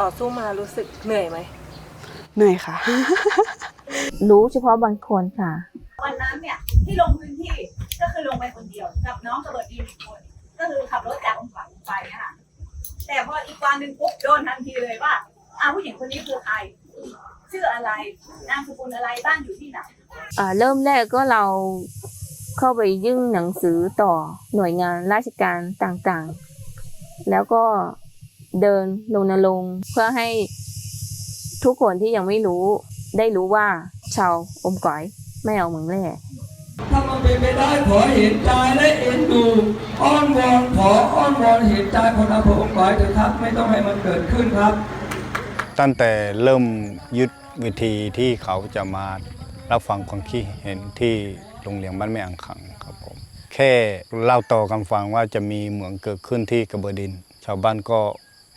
ต่อสู้มารู้สึกเหนื่อยไหม เหนื่อยค่ะ รู้เฉพาะบางคนค่ะ วันนั้นเนี่ยที่ลงพื้นที่ก็คือลงไปคนเดียวกับน้องกระโดดอีกหนึ่งคน ก็คือขับรถจากองฝั่งลงไปเนี่ยค่ะแต่พออีกวันหนึ่งปุ๊บโดนทันทีเลยว่าอ้าวผู้หญิงคนนี้คือใครชื่ออะไรนามสกุลอะไรบ้านอยู่ที่ไหนอ่าเริ่มแรกก็เราเข้าไปยื่นหนังสือต่อหน่วยงานราชการต่างๆ แล้วก็ เดินรณรงค์เพื่อให้ทุกคนที่ยังไม่รู้ได้รู้ว่าชาวอมก๋อยไม่เอาเหมืองแร่ถ้ามันเป็นไปได้ขอเห็นใจและเอ็นดูอ้อนวอนขออ้อนวอนเห็นใจคนอำเภอองค์กอยเถอะครับไม่ต้องให้มันเกิดขึ้นครับ ตั้งแต่เริ่มยึดวิธีที่เขาจะมารับฟังความคิดเห็นที่โรงเรียนบ้านแม่อังขังครับผมแค่เล่าต่อกันฟังว่าจะมีเหมืองเกิดขึ้นที่กระเบอร์ดิน ชาวบ้านก็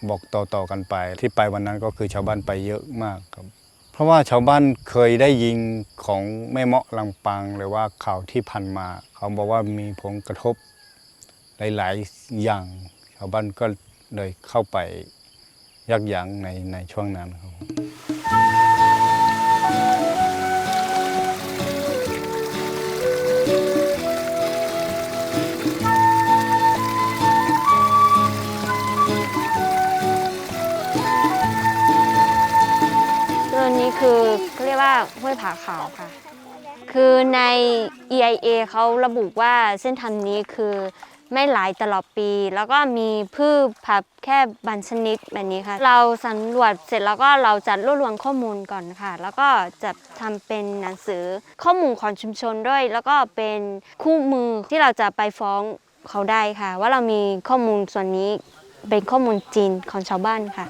บอกต่อๆกันไป ที่ไปวันนั้นก็คือชาวบ้านไปเยอะมากครับ เพราะว่าชาวบ้านเคยได้ยินของแม่เมาะลำปางหรือว่าข่าวที่พันมา เขาบอกว่ามีผลกระทบหลายๆอย่าง ชาวบ้านก็เลยเข้าไปยักยั้งในในช่วงนั้นครับ คือเขาเรียกว่าห้วยผาขาวค่ะ คือใน EIA เขาระบุว่าเส้นทางนี้คือไม่ไหลตลอดปี แล้วก็มีพืชผักแค่บางชนิดแบบนี้ค่ะ เราสำรวจเสร็จแล้วก็เราจะรวบรวมข้อมูลก่อนค่ะ แล้วก็จะทำเป็นหนังสือข้อมูลของชุมชนด้วย แล้วก็เป็นคู่มือที่เราจะไปฟ้องเขาได้ค่ะ ว่าเรามีข้อมูลส่วนนี้เป็นข้อมูลจริงของชาวบ้านค่ะ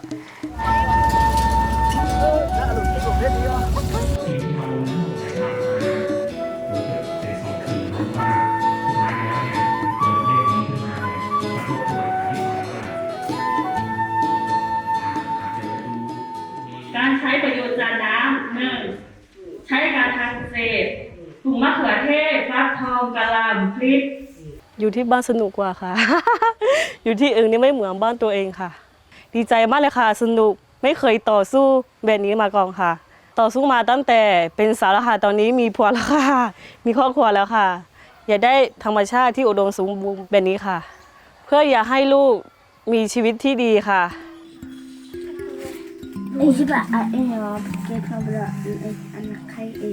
อยู่ที่บ้านสนุกกว่าค่ะ อยู่ที่อื่นนี่ไม่เหมือนบ้านตัวเองค่ะ ดีใจมากเลยค่ะ สนุกไม่เคยต่อสู้แบบนี้มาก่อนค่ะ ต่อสู้มาตั้งแต่เป็นสาวแล้วค่ะตอนนี้มีผัวแล้วค่ะ มีครอบครัวแล้วค่ะ อยากได้ธรรมชาติที่อุดมสมบูรณ์แบบนี้ค่ะ เพื่ออยากให้ลูกมีชีวิตที่ดีค่ะ Is ba a ina ke kabra anak kai e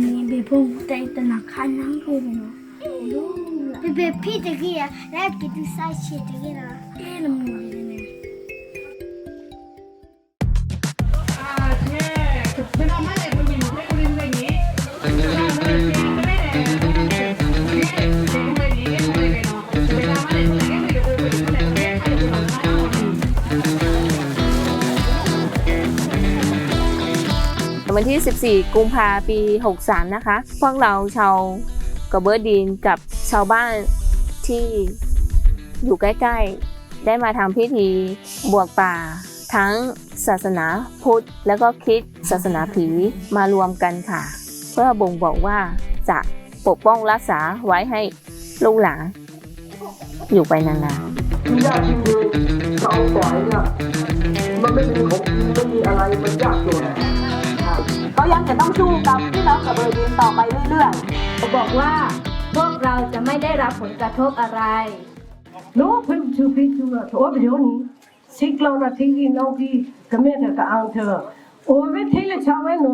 ni be po te te na kana ko no be be pi te kia la ki tu sai chi te kia e na mo ne วันที่ 14 กุมภาปี 63 นะคะ พวกเราชาวกระเบิดดินกับ ชาวบ้านที่อยู่ใกล้ ๆ ได้มาทำพิธีบวกป่า ทั้งศาสนาพุทธ แล้วก็คริดศาสนาผีมารวมกันค่ะ เพื่อบ่งบอกว่าจะปกป้องรักษาไว้ให้ลูกหลานอยู่ไปนานๆที่ยากที่คือชาวฝอยเนี่ยมันไม่มีของกินไม่มีอะไรมันยากจนก็ยังจะต้องสู้กับพี่น้องกับเบอร์ดินต่อไปเรื่อยบอกว่าพวกเรา จะไม่ได้รับผลกระทบอะไร no pun chu pi chu na to bi yo ni sik lo na thi gi no gi ka me ta ka ang the o ve thi le cha we no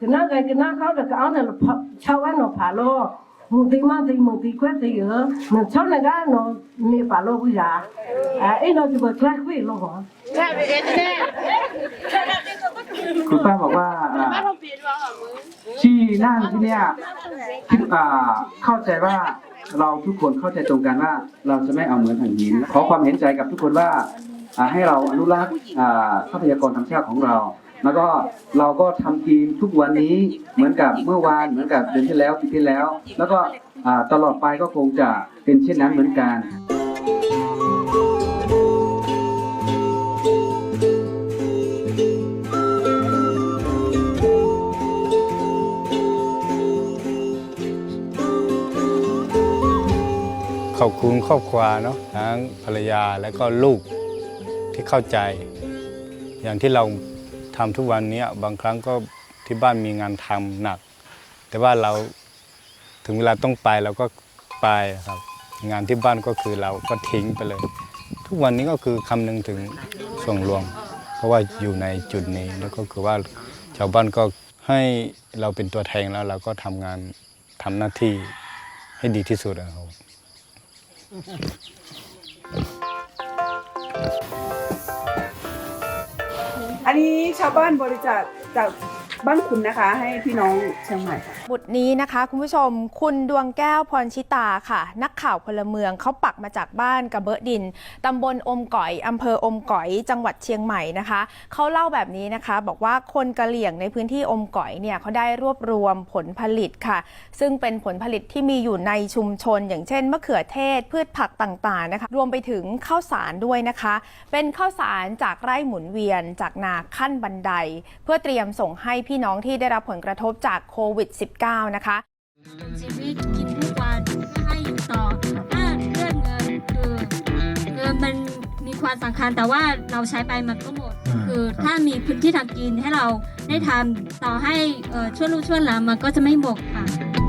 ka na ga ka na kha da ka ang da cha we no pha lo mu ti ma ti mu ti kwe ti yo na cha na ga no me pa lo bu ya a e no ju ba kla kwe lo ho คุณป้าบอกว่าอ่าที่นั่งที่เนี่ยคิดอ่าเข้าใจว่าเราทุกคนเข้าใจตรงกันว่า เราจะไม่เอาเหมือนถ่านหินขอความเห็นใจกับทุกคนว่าอ่าให้เราอนุรักษ์อ่าทรัพยากรธรรมชาติของเรา แล้วก็เราก็ทำทีมทุกวันนี้เหมือนกับเมื่อวานเหมือนกับเดือนที่แล้วปีที่แล้ว แล้วก็อ่าตลอดไปก็คงจะเป็นเช่นนั้นเหมือนกัน ขอบคุณครอบครัวเนาะทั้งภรรยาและก็ลูกที่เข้าใจ อย่างที่เราทำทุกวันนี้บางครั้งก็ที่บ้านมีงานทำหนัก แต่ว่าเราถึงเวลาต้องไปเราก็ไปครับ งานที่บ้านก็คือเราก็ทิ้งไปเลย ทุกวันนี้ก็คือคำนึงถึงส่วนรวม เพราะว่าอยู่ในจุดนี้แล้วก็คือว่าชาวบ้านก็ให้เราเป็นตัวแทนแล้วเราก็ทำงานทำหน้าที่ให้ดีที่สุดนะครับ อันนี้ บ้านบริจาคจากบ้านคุณนะคะ ให้พี่น้องเชียงใหม่ค่ะ บุตรนี้นะคะคุณผู้ชมคุณดวงแก้วพรชิตาค่ะ นักข่าวพลเมืองเขาปักมาจากบ้านกระเบอะดินตำบลอมก๋อยอำเภออมก๋อย จังหวัดเชียงใหม่นะคะเขาเล่าแบบนี้นะคะ บอกว่าคนกะเหลี่ยงในพื้นที่อมก๋อยเนี่ยเขาได้รวบรวมผลผลิตค่ะ ซึ่งเป็นผลผลิตที่มีอยู่ในชุมชน อย่างเช่นมะเขือเทศพืชผักต่างๆนะคะ รวมไปถึงข้าวสารด้วยนะคะ เป็นข้าวสารจากไร่หมุนเวียนจากนาขั้นบันได เพื่อเตรียมส่งให้พี่น้องที่ได้รับผลกระทบจากโควิด -19 นะคะชีวิตกินทุกวันเพื่อให้อยู่ต่อถ้าเรื่องเงินคือเงินมันมีความสำคัญแต่ว่าเราใช้ไปมันก็หมด คือถ้ามีพื้นที่ทำกินให้เราได้ทำต่อให้เอ่อช่วยลูกช่วยหลานมันก็จะไม่หมดค่ะ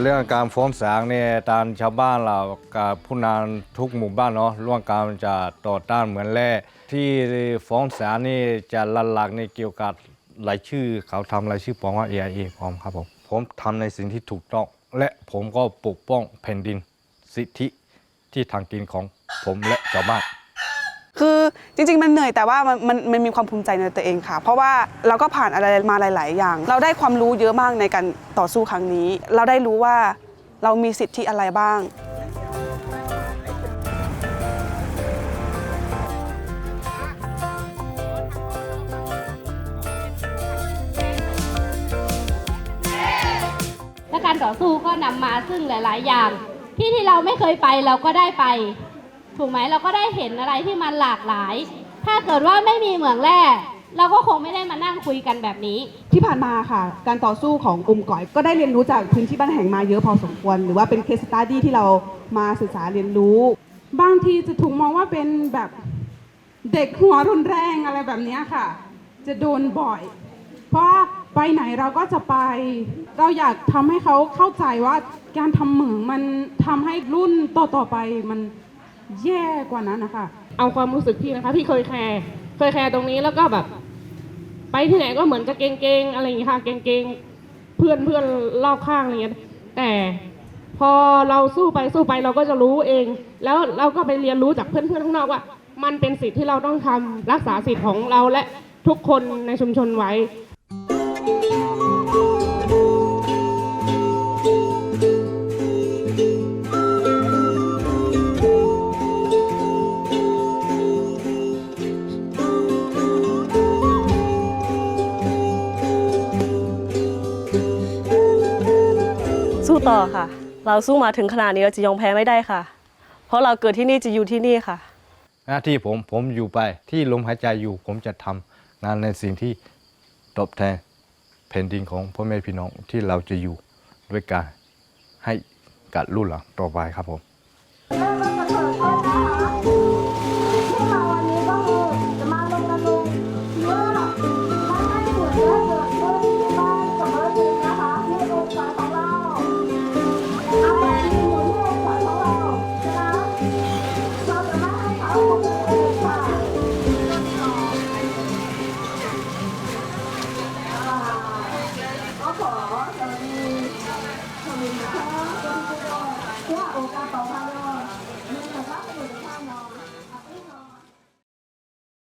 เรื่องการฟ้องศาลเนี่ยตามชาวบ้านเรากับผู้นำทุกหมู่บ้านเนาะร่วมกันจะต่อต้านเหมือนแร่ที่ฟ้องศาลนี่จะหลักๆในเกี่ยวกับรายชื่อเขาทำรายชื่อปลอมว่า AIA พร้อมครับผมผมทำในสิ่งที่ถูกต้อง และผมก็ปกป้องแผ่นดินสิทธิที่ทางกินของผมและชาวบ้าน คือจริงๆ มันเหนื่อยแต่ว่ามันมันมันมีความภูมิใจในตัวเองค่ะ เพราะว่าเราก็ผ่านอะไรมาหลาย ๆ อย่าง เราได้ความรู้เยอะมากในการต่อสู้ครั้งนี้ เราได้รู้ว่าเรามีสิทธิอะไรบ้าง และการต่อสู้ก็นำมาซึ่งหลาย ๆ อย่าง ที่ที่เราไม่เคยไปเราก็ได้ไป ถูกไหมเราก็ได้เห็นอะไรที่มันหลากหลาย ถ้าเกิดว่าไม่มีเหมืองแร่เราก็คงไม่ได้มานั่งคุยกันแบบนี้ ที่ผ่านมาค่ะ การต่อสู้ของกลุ่มก่อยก็ได้เรียนรู้จากพื้นที่บ้านแห่งมาเยอะพอสมควร หรือว่าเป็นเคสต u ดี้ที่เรามาศึกษาเรียนรู้ บางทีจะถูกมองว่าเป็นแบบเด็กหัวรุนแรงอะไรแบบนี้ค่ะ จะโดนบ่อย เพราะไปไหนเราก็จะไป เราอยากทำให้เขาเข้าใจว่าการทำเหมืองมันทำให้รุ่นต่อๆไปมัน แย่กว่านั้นนะคะ เอาความรู้สึกพี่นะคะ พี่เคยแคร์เคยแคร์ตรงนี้แล้วก็แบบ ไปที่ไหนก็เหมือนจะเก่งๆอะไรอย่างงี้ค่ะ เก่งๆเพื่อนเพื่อนรอบข้างอะไรเงี้ยแต่พอเราสู้ไปสู้ไปเราก็จะรู้เอง แล้วเราก็ไปเรียนรู้จากเพื่อนๆข้างนอกว่า มันเป็นสิทธิ์ที่เราต้องทำรักษาสิทธิ์ของเราและทุกคนในชุมชนไว้ สู้ต่อค่ะ เราสู้มาถึงขนาดนี้เราจะยอมแพ้ไม่ได้ค่ะ เพราะเราเกิดที่นี่จะอยู่ที่นี่ค่ะ หน้าที่ผมผมอยู่ไปที่ลมหายใจอยู่ผมจะทำงานในสิ่งที่ตอบแทนแผ่นดินของพ่อแม่พี่น้องที่เราจะอยู่ด้วยกันให้กับรุ่นหลังต่อไปครับผม ว่